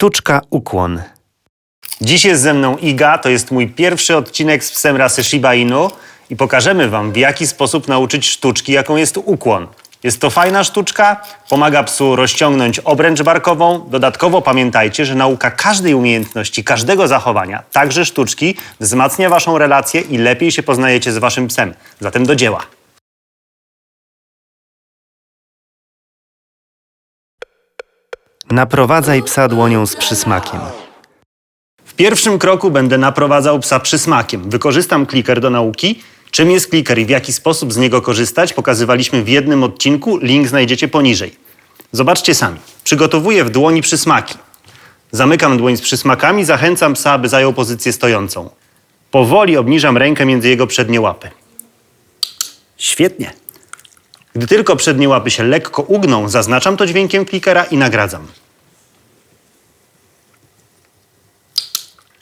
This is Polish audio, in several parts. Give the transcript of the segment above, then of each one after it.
Sztuczka ukłon. Dziś jest ze mną Iga, to jest mój pierwszy odcinek z psem rasy Shiba Inu i pokażemy wam w jaki sposób nauczyć sztuczki, jaką jest ukłon. Jest to fajna sztuczka, pomaga psu rozciągnąć obręcz barkową. Dodatkowo pamiętajcie, że nauka każdej umiejętności, każdego zachowania, także sztuczki, wzmacnia waszą relację i lepiej się poznajecie z waszym psem. Zatem do dzieła. Naprowadzaj psa dłonią z przysmakiem. W pierwszym kroku będę naprowadzał psa przysmakiem. Wykorzystam kliker do nauki. Czym jest kliker i w jaki sposób z niego korzystać, pokazywaliśmy w jednym odcinku. Link znajdziecie poniżej. Zobaczcie sami. Przygotowuję w dłoni przysmaki. Zamykam dłoń z przysmakami, zachęcam psa, aby zajął pozycję stojącą. Powoli obniżam rękę między jego przednie łapy. Świetnie. Gdy tylko przednie łapy się lekko ugną, zaznaczam to dźwiękiem klikera i nagradzam.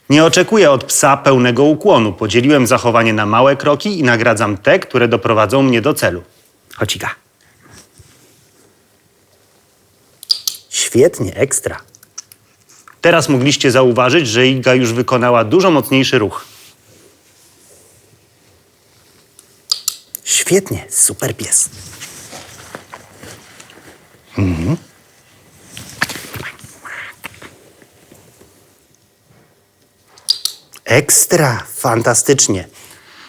Nie oczekuję od psa pełnego ukłonu. Podzieliłem zachowanie na małe kroki i nagradzam te, które doprowadzą mnie do celu. Chodź Iga. Świetnie, ekstra. Teraz mogliście zauważyć, że Iga już wykonała dużo mocniejszy ruch. Świetnie, super pies. Ekstra, fantastycznie.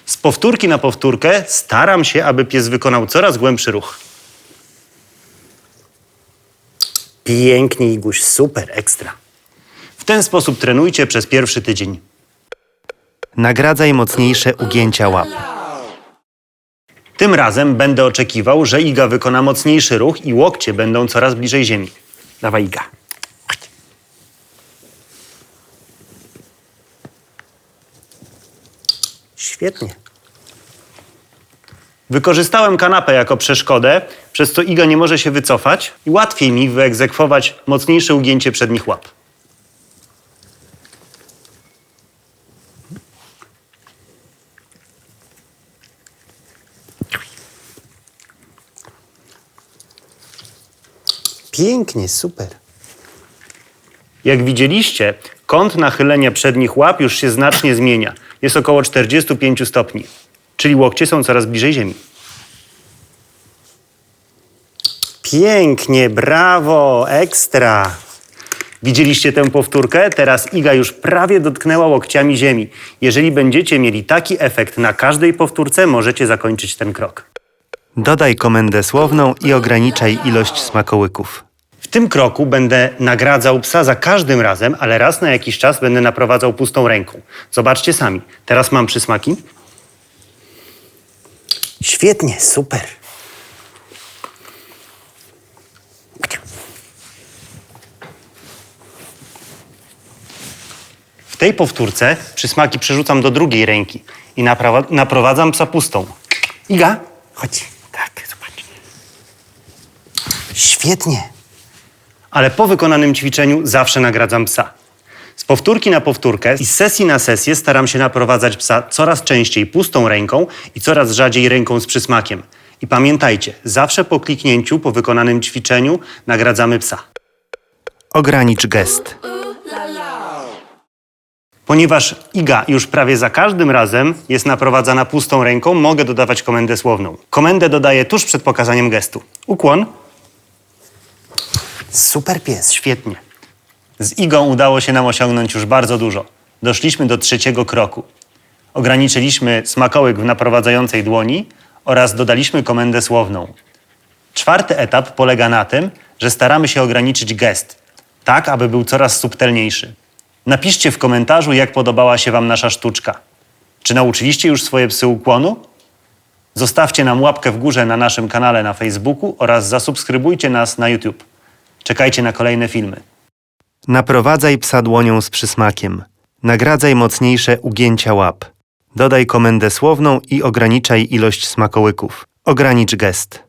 Z powtórki na powtórkę staram się, aby pies wykonał coraz głębszy ruch. Pięknie, Iguś, super, ekstra. W ten sposób trenujcie przez pierwszy tydzień. Nagradzaj mocniejsze ugięcia łap. Tym razem będę oczekiwał, że Iga wykona mocniejszy ruch i łokcie będą coraz bliżej ziemi. Dawaj, Iga. Świetnie. Wykorzystałem kanapę jako przeszkodę, przez co Iga nie może się wycofać i łatwiej mi wyegzekwować mocniejsze ugięcie przednich łap. Pięknie, super. Jak widzieliście, kąt nachylenia przednich łap już się znacznie zmienia. Jest około 45 stopni, czyli łokcie są coraz bliżej ziemi. Pięknie, brawo, ekstra. Widzieliście tę powtórkę? Teraz Iga już prawie dotknęła łokciami ziemi. Jeżeli będziecie mieli taki efekt na każdej powtórce, możecie zakończyć ten krok. Dodaj komendę słowną i ograniczaj ilość smakołyków. W tym kroku będę nagradzał psa za każdym razem, ale raz na jakiś czas będę naprowadzał pustą ręką. Zobaczcie sami. Teraz mam przysmaki. Świetnie, super. W tej powtórce przysmaki przerzucam do drugiej ręki i naprowadzam psa pustą. Iga, chodź. Tak, zobacz. Świetnie. Ale po wykonanym ćwiczeniu zawsze nagradzam psa. Z powtórki na powtórkę i z sesji na sesję staram się naprowadzać psa coraz częściej pustą ręką i coraz rzadziej ręką z przysmakiem. I pamiętajcie, zawsze po kliknięciu, po wykonanym ćwiczeniu nagradzamy psa. Ogranicz gest. Ponieważ Iga już prawie za każdym razem jest naprowadzana pustą ręką, mogę dodawać komendę słowną. Komendę dodaję tuż przed pokazaniem gestu. Ukłon. Super pies, świetnie. Z Igą udało się nam osiągnąć już bardzo dużo. Doszliśmy do trzeciego kroku. Ograniczyliśmy smakołyk w naprowadzającej dłoni oraz dodaliśmy komendę słowną. Czwarty etap polega na tym, że staramy się ograniczyć gest, tak aby był coraz subtelniejszy. Napiszcie w komentarzu, jak podobała się Wam nasza sztuczka. Czy nauczyliście już swoje psy ukłonu? Zostawcie nam łapkę w górze na naszym kanale na Facebooku oraz zasubskrybujcie nas na YouTube. Czekajcie na kolejne filmy. Naprowadzaj psa dłonią z przysmakiem. Nagradzaj mocniejsze ugięcia łap. Dodaj komendę słowną i ograniczaj ilość smakołyków. Ogranicz gest.